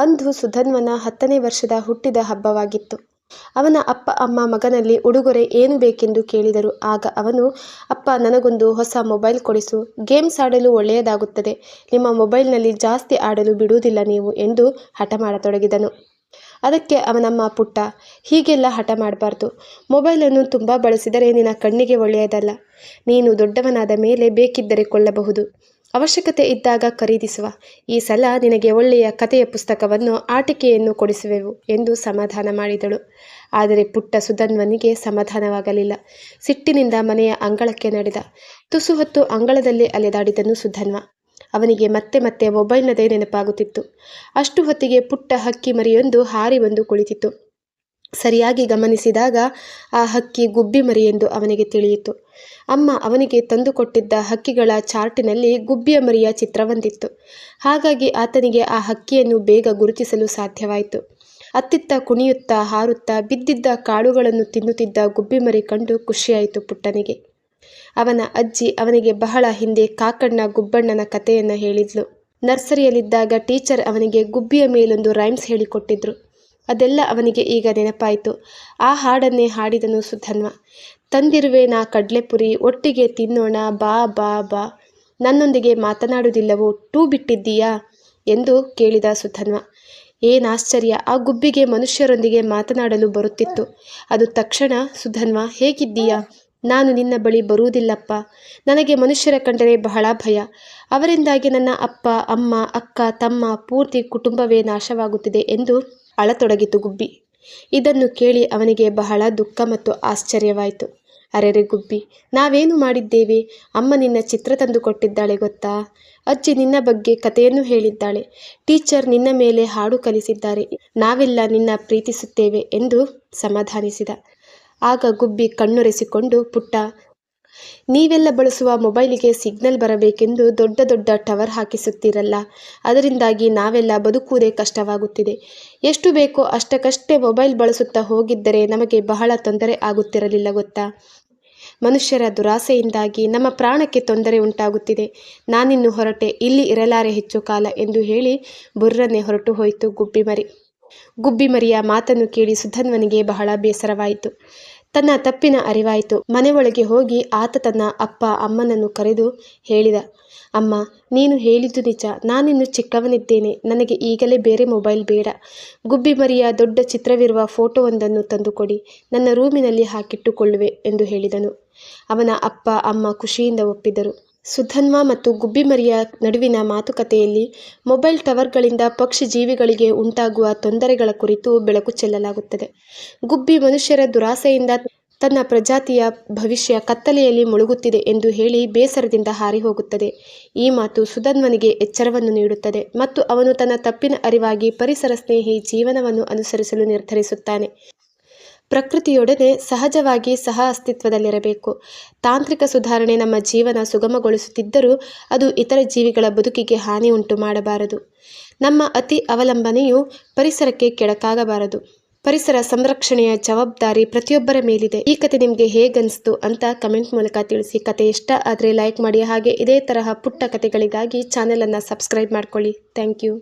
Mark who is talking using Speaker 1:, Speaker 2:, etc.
Speaker 1: ಅಂದು ಸುಧನ್ವನ ಹತ್ತನೇ ವರ್ಷದ ಹುಟ್ಟಿದ ಹಬ್ಬವಾಗಿತ್ತು. ಅವನ ಅಪ್ಪ ಅಮ್ಮ ಮಗನಲ್ಲಿ ಉಡುಗೊರೆ ಏನು ಬೇಕೆಂದು ಕೇಳಿದರು. ಆಗ ಅವನು, ಅಪ್ಪ ನನಗೊಂದು ಹೊಸ ಮೊಬೈಲ್ ಕೊಡಿಸು. ಗೇಮ್ಸ್ ಆಡಲು ಒಳ್ಳೆಯದಾಗುತ್ತದೆ. ನಿಮ್ಮ ಮೊಬೈಲ್ನಲ್ಲಿ ಜಾಸ್ತಿ ಆಡಲು ಬಿಡುವುದಿಲ್ಲ ನೀವು ಎಂದು ಹಠ ಮಾಡತೊಡಗಿದನು. ಅದಕ್ಕೆ ಅವನಮ್ಮ ಪುಟ್ಟ, ಹೀಗೆಲ್ಲ ಹಠ ಮಾಡಬಾರ್ದು ಮೊಬೈಲನ್ನು ತುಂಬ ಬಳಸಿದರೆ ನಿನ್ನ ಕಣ್ಣಿಗೆ ಒಳ್ಳೆಯದಲ್ಲ. ನೀನು ದೊಡ್ಡವನಾದ ಮೇಲೆ ಬೇಕಿದ್ದರೆ ಕೊಳ್ಳಬಹುದು. ಅವಶ್ಯಕತೆ ಇದ್ದಾಗ ಖರೀದಿಸುವ. ಈ ಸಲ ನಿನಗೆ ಒಳ್ಳೆಯ ಕಥೆಯ ಪುಸ್ತಕವನ್ನು, ಆಟಿಕೆಯನ್ನು ಕೊಡಿಸುವೆವು ಎಂದು ಸಮಾಧಾನ ಮಾಡಿದಳು. ಆದರೆ ಪುಟ್ಟ ಸುಧನ್ವನಿಗೆ ಸಮಾಧಾನವಾಗಲಿಲ್ಲ. ಸಿಟ್ಟಿನಿಂದ ಮನೆಯ ಅಂಗಳಕ್ಕೆ ನಡೆದ. ತುಸು ಹೊತ್ತು ಅಂಗಳದಲ್ಲಿ ಅಲೆದಾಡಿದನು ಸುಧನ್ವ. ಅವನಿಗೆ ಮತ್ತೆ ಮತ್ತೆ ಮೊಬೈಲ್ನದೇ ನೆನಪಾಗುತ್ತಿತ್ತು. ಅಷ್ಟು ಹೊತ್ತಿಗೆ ಪುಟ್ಟ ಹಕ್ಕಿ ಮರಿಯೊಂದು ಹಾರಿ ಬಂದು ಕುಳಿತಿತು. ಸರಿಯಾಗಿ ಗಮನಿಸಿದಾಗ ಆ ಹಕ್ಕಿ ಗುಬ್ಬಿ ಮರಿ ಎಂದು ಅವನಿಗೆ ತಿಳಿಯಿತು. ಅಮ್ಮ ಅವನಿಗೆ ತಂದುಕೊಟ್ಟಿದ್ದ ಹಕ್ಕಿಗಳ ಚಾರ್ಟಿನಲ್ಲಿ ಗುಬ್ಬಿಯ ಮರಿಯ ಚಿತ್ರವೊಂದಿತ್ತು. ಹಾಗಾಗಿ ಆತನಿಗೆ ಆ ಹಕ್ಕಿಯನ್ನು ಬೇಗ ಗುರುತಿಸಲು ಸಾಧ್ಯವಾಯಿತು. ಅತ್ತಿತ್ತ ಕುಣಿಯುತ್ತಾ ಹಾರುತ್ತಾ ಬಿದ್ದಿದ್ದ ಕಾಳುಗಳನ್ನು ತಿನ್ನುತ್ತಿದ್ದ ಗುಬ್ಬಿ ಮರಿ ಕಂಡು ಖುಷಿಯಾಯಿತು ಪುಟ್ಟನಿಗೆ. ಅವನ ಅಜ್ಜಿ ಅವನಿಗೆ ಬಹಳ ಹಿಂದೆ ಕಾಕಣ್ಣ ಗುಬ್ಬಣ್ಣನ ಕಥೆಯನ್ನು ಹೇಳಿದ್ಲು. ನರ್ಸರಿಯಲ್ಲಿದ್ದಾಗ ಟೀಚರ್ ಅವನಿಗೆ ಗುಬ್ಬಿಯ ಮೇಲೊಂದು ರೈಮ್ಸ್ ಹೇಳಿಕೊಟ್ಟಿದ್ರು. ಅದೆಲ್ಲ ಅವನಿಗೆ ಈಗ ನೆನಪಾಯಿತು. ಆ ಹಾಡನ್ನೇ ಹಾಡಿದನು ಸುಧನ್ವ. ತಂದಿರುವೆ ನಾ ಕಡ್ಲೆಪುರಿ, ಒಟ್ಟಿಗೆ ತಿನ್ನೋಣ, ಬಾ ಬಾ ಬಾ ನನ್ನೊಂದಿಗೆ ಮಾತನಾಡುವುದಿಲ್ಲವೋ, ಟೂ ಬಿಟ್ಟಿದ್ದೀಯಾ ಎಂದು ಕೇಳಿದ ಸುಧನ್ವ. ಏನಾಶ್ಚರ್ಯ ಆ ಗುಬ್ಬಿಗೆ ಮನುಷ್ಯರೊಂದಿಗೆ ಮಾತನಾಡಲು ಬರುತ್ತಿತ್ತು. ಅದು ತಕ್ಷಣ, ಸುಧನ್ವ, ಹೇಗಿದ್ದೀಯಾ ನಾನು ನಿನ್ನ ಬಳಿ ಬರುವುದಿಲ್ಲಪ್ಪ. ನನಗೆ ಮನುಷ್ಯರ ಕಂಡರೆ ಬಹಳ ಭಯ. ಅವರಿಂದಾಗಿ ನನ್ನ ಅಪ್ಪ, ಅಮ್ಮ, ಅಕ್ಕ, ತಮ್ಮ ಪೂರ್ತಿ ಕುಟುಂಬವೇ ನಾಶವಾಗುತ್ತಿದೆ ಎಂದು ಅಳತೊಡಗಿತು ಗುಬ್ಬಿ. ಇದನ್ನು ಕೇಳಿ ಅವನಿಗೆ ಬಹಳ ದುಃಖ ಮತ್ತು ಆಶ್ಚರ್ಯವಾಯಿತು. ಅರೆರೆ ಗುಬ್ಬಿ, ನಾವೇನು ಮಾಡಿದ್ದೇವೆ. ಅಮ್ಮ ನಿನ್ನ ಚಿತ್ರ ತಂದು ಕೊಟ್ಟಿದ್ದಾಳೆ ಗೊತ್ತಾ. ಅಜ್ಜಿ ನಿನ್ನ ಬಗ್ಗೆ ಕಥೆಯನ್ನು ಹೇಳಿದ್ದಾಳೆ. ಟೀಚರ್ ನಿನ್ನ ಮೇಲೆ ಹಾಡು ಕಲಿಸಿದ್ದಾರೆ. ನಾವೆಲ್ಲ ನಿನ್ನ ಪ್ರೀತಿಸುತ್ತೇವೆ ಎಂದು ಸಮಾಧಾನಿಸಿದ. ಆಗ ಗುಬ್ಬಿ ಕಣ್ಣೊರೆಸಿಕೊಂಡು ಪುಟ್ಟ, ನೀವೆಲ್ಲ ಬಳಸುವ ಮೊಬೈಲಿಗೆ ಸಿಗ್ನಲ್ ಬರಬೇಕೆಂದು ದೊಡ್ಡ ದೊಡ್ಡ ಟವರ್ ಹಾಕಿಸುತ್ತೀರಲ್ಲ ಅದರಿಂದಾಗಿ ನಾವೆಲ್ಲ ಬದುಕುವುದೇ ಕಷ್ಟವಾಗುತ್ತಿದೆ. ಎಷ್ಟು ಬೇಕೋ ಅಷ್ಟಕ್ಕಷ್ಟೇ ಮೊಬೈಲ್ ಬಳಸುತ್ತಾ ಹೋಗಿದ್ದರೆ ನಮಗೆ ಬಹಳ ತೊಂದರೆ ಆಗುತ್ತಿರಲಿಲ್ಲ ಗೊತ್ತಾ. ಮನುಷ್ಯರ ದುರಾಸೆಯಿಂದಾಗಿ ನಮ್ಮ ಪ್ರಾಣಕ್ಕೆ ತೊಂದರೆ ಉಂಟಾಗುತ್ತಿದೆ. ನಾನಿನ್ನು ಹೊರಟೆ, ಇಲ್ಲಿ ಇರಲಾರೆ ಹೆಚ್ಚು ಕಾಲ ಎಂದು ಹೇಳಿ ಬುರ್ರನೆ ಹೊರಟು ಹೋಯಿತು ಗುಬ್ಬಿಮರಿ. ಗುಬ್ಬಿಮರಿಯ ಮಾತನ್ನು ಕೇಳಿ ಸುಧನ್ವನಿಗೆ ಬಹಳ ಬೇಸರವಾಯಿತು. ತನ್ನ ತಪ್ಪಿನ ಅರಿವಾಯಿತು. ಮನೆ ಒಳಗೆ ಹೋಗಿ ಆತ ತನ್ನ ಅಪ್ಪ ಅಮ್ಮನನ್ನು ಕರೆದು ಹೇಳಿದ, ಅಮ್ಮ ನೀನು ಹೇಳಿದ್ದು ನಿಜ. ನಾನಿನ್ನು ಚಿಕ್ಕವನಿದ್ದೇನೆ. ನನಗೆ ಈಗಲೇ ಬೇರೆ ಮೊಬೈಲ್ ಬೇಡ. ಗುಬ್ಬಿ ಮರಿಯ ದೊಡ್ಡ ಚಿತ್ರವಿರುವ ಫೋಟೋವೊಂದನ್ನು ತಂದುಕೊಡಿ. ನನ್ನ ರೂಮಿನಲ್ಲಿ ಹಾಕಿಟ್ಟುಕೊಳ್ಳುವೆ ಎಂದು ಹೇಳಿದನು. ಅವನ ಅಪ್ಪ ಅಮ್ಮ ಖುಷಿಯಿಂದ ಒಪ್ಪಿದರು. ಸುಧನ್ವ ಮತ್ತು ಗುಬ್ಬಿಮರಿಯ ನಡುವಿನ ಮಾತುಕತೆಯಲ್ಲಿ ಮೊಬೈಲ್ ಟವರ್ಗಳಿಂದ ಪಕ್ಷಿ ಜೀವಿಗಳಿಗೆ ಉಂಟಾಗುವ ತೊಂದರೆಗಳ ಕುರಿತು ಬೆಳಕು ಚೆಲ್ಲಲಾಗುತ್ತದೆ. ಗುಬ್ಬಿ ಮನುಷ್ಯರ ದುರಾಸೆಯಿಂದ ತನ್ನ ಪ್ರಜಾತಿಯ ಭವಿಷ್ಯ ಕತ್ತಲೆಯಲ್ಲಿ ಮುಳುಗುತ್ತಿದೆ ಎಂದು ಹೇಳಿ ಬೇಸರದಿಂದ ಹಾರಿಹೋಗುತ್ತದೆ. ಈ ಮಾತು ಸುಧನ್ವನಿಗೆ ಎಚ್ಚರವನ್ನು ನೀಡುತ್ತದೆ ಮತ್ತು ಅವನು ತನ್ನ ತಪ್ಪಿನ ಅರಿವಾಗಿ ಪರಿಸರ ಸ್ನೇಹಿ ಜೀವನವನ್ನು ಅನುಸರಿಸಲು ನಿರ್ಧರಿಸುತ್ತಾನೆ. ಪ್ರಕೃತಿಯೊಡನೆ ಸಹಜವಾಗಿ ಸಹ ಅಸ್ತಿತ್ವದಲ್ಲಿರಬೇಕು. ತಾಂತ್ರಿಕ ಸುಧಾರಣೆ ನಮ್ಮ ಜೀವನ ಸುಗಮಗೊಳಿಸುತ್ತಿದ್ದರೂ ಅದು ಇತರ ಜೀವಿಗಳ ಬದುಕಿಗೆ ಹಾನಿ ಉಂಟು ಮಾಡಬಾರದು. ನಮ್ಮ ಅತಿ ಅವಲಂಬನೆಯು ಪರಿಸರಕ್ಕೆ ಕೆಡಕಾಗಬಾರದು. ಪರಿಸರ ಸಂರಕ್ಷಣೆಯ ಜವಾಬ್ದಾರಿ ಪ್ರತಿಯೊಬ್ಬರ ಮೇಲಿದೆ. ಈ ಕತೆ ನಿಮಗೆ ಹೇಗನ್ನಿಸ್ತು ಅಂತ ಕಮೆಂಟ್ ಮೂಲಕ ತಿಳಿಸಿ. ಕಥೆ ಇಷ್ಟ ಆದರೆ ಲೈಕ್ ಮಾಡಿ ಹಾಗೆ ಇದೇ ತರಹ ಪುಟ್ಟ ಕತೆಗಳಿಗಾಗಿ ಚಾನೆಲನ್ನು ಸಬ್ಸ್ಕ್ರೈಬ್ ಮಾಡ್ಕೊಳ್ಳಿ. Thank you.